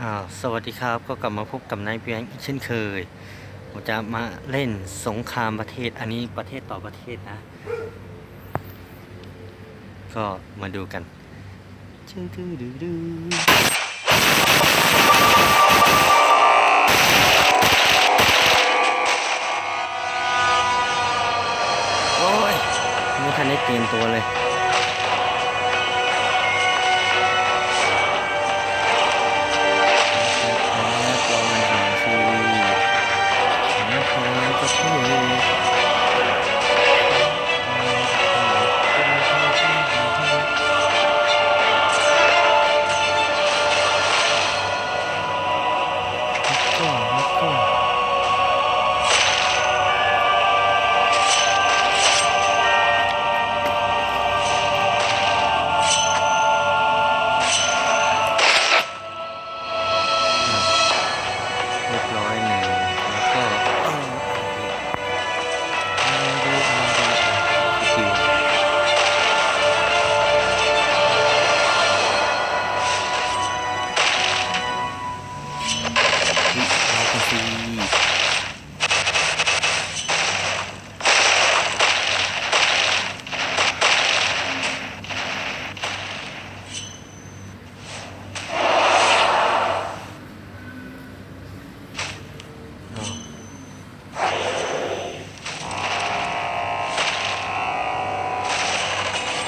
อ้าวสวัสดีครับก็กลับมาพบกับนายเพียงอีกเช่นเคยผมจะมาเล่นสงครามประเทศอันนี้ประเทศต่อประเทศนะ ก็มาดูกันชื่อดื้อดื้อดื้อโอ้ยไม่ทันได้เตรียมตัวเลย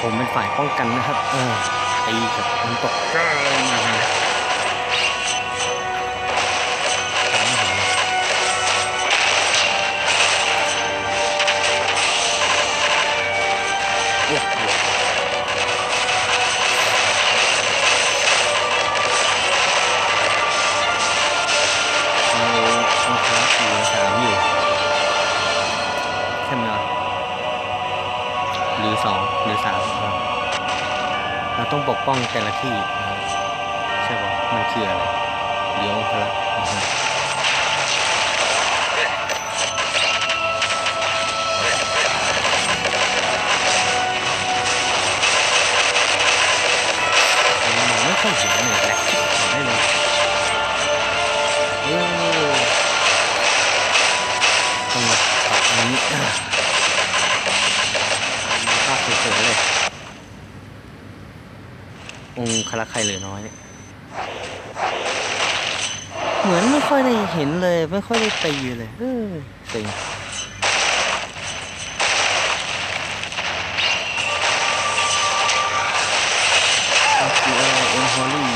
ผมเป็นฝ่ายป้องกันนะครับ เออตีกับมันตกเกิน หรือสองหรือสามครับเราต้องปกป้องแต่ละที่นะครับใช่ป่ะมันคืออะไรเดี๋ยวพระนะครับไม่ค่อยเห็น เลย องค์คาราไคเหลือน้อยเนี่ยเหมือนไม่ค่อยได้เห็นเลย ไม่ค่อยได้ตีเลยเออสิงอะไรเอ็นฮอลลี่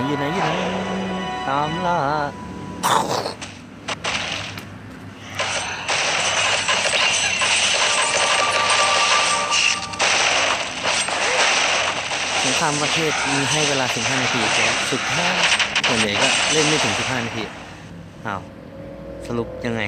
นอยู่ไหนอยู่ไหนตามล่าสงครามประเทศมีให้เวลา 15 นาทีแต่สุดท้ายส่วนใหญ่ก็เล่นไม่ถึง 15 นาทีอ้าวสรุปยังไง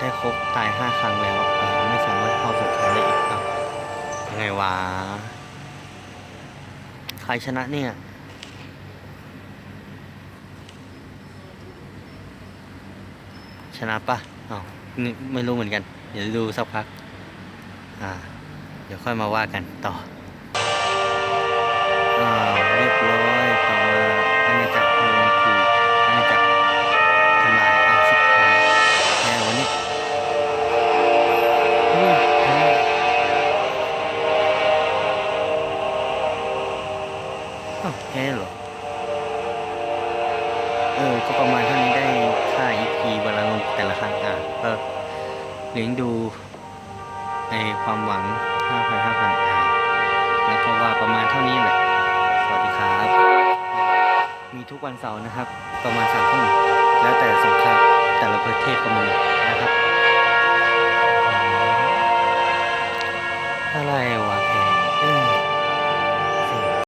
ได้ครบตายห้าครั้งแล้วไม่สามารถเข้าสงครามได้อีกครับยังไงวะ ใครชนะเนี่ยชนะปะอ๋อไม่รู้เหมือนกัน เดี๋ยวดูสักพัก อ่า เดี๋ยวค่อยมาว่ากันต่อ อ้าวแพ้เหรอ เออ ก็ประมาณเท่านี้ได้ค่า EP เวลาลงแต่ละครั้งอะก็เลี้ยงดูในความหวัง5,000 5,000อะแล้วก็ว่าประมาณเท่านี้แหละ สวัสดีครับ มีทุกวันเสาร์นะครับ ประมาณสามทุ่มแล้วแต่สงครามแต่ละประเทศก็มีนะครับอะไรวะ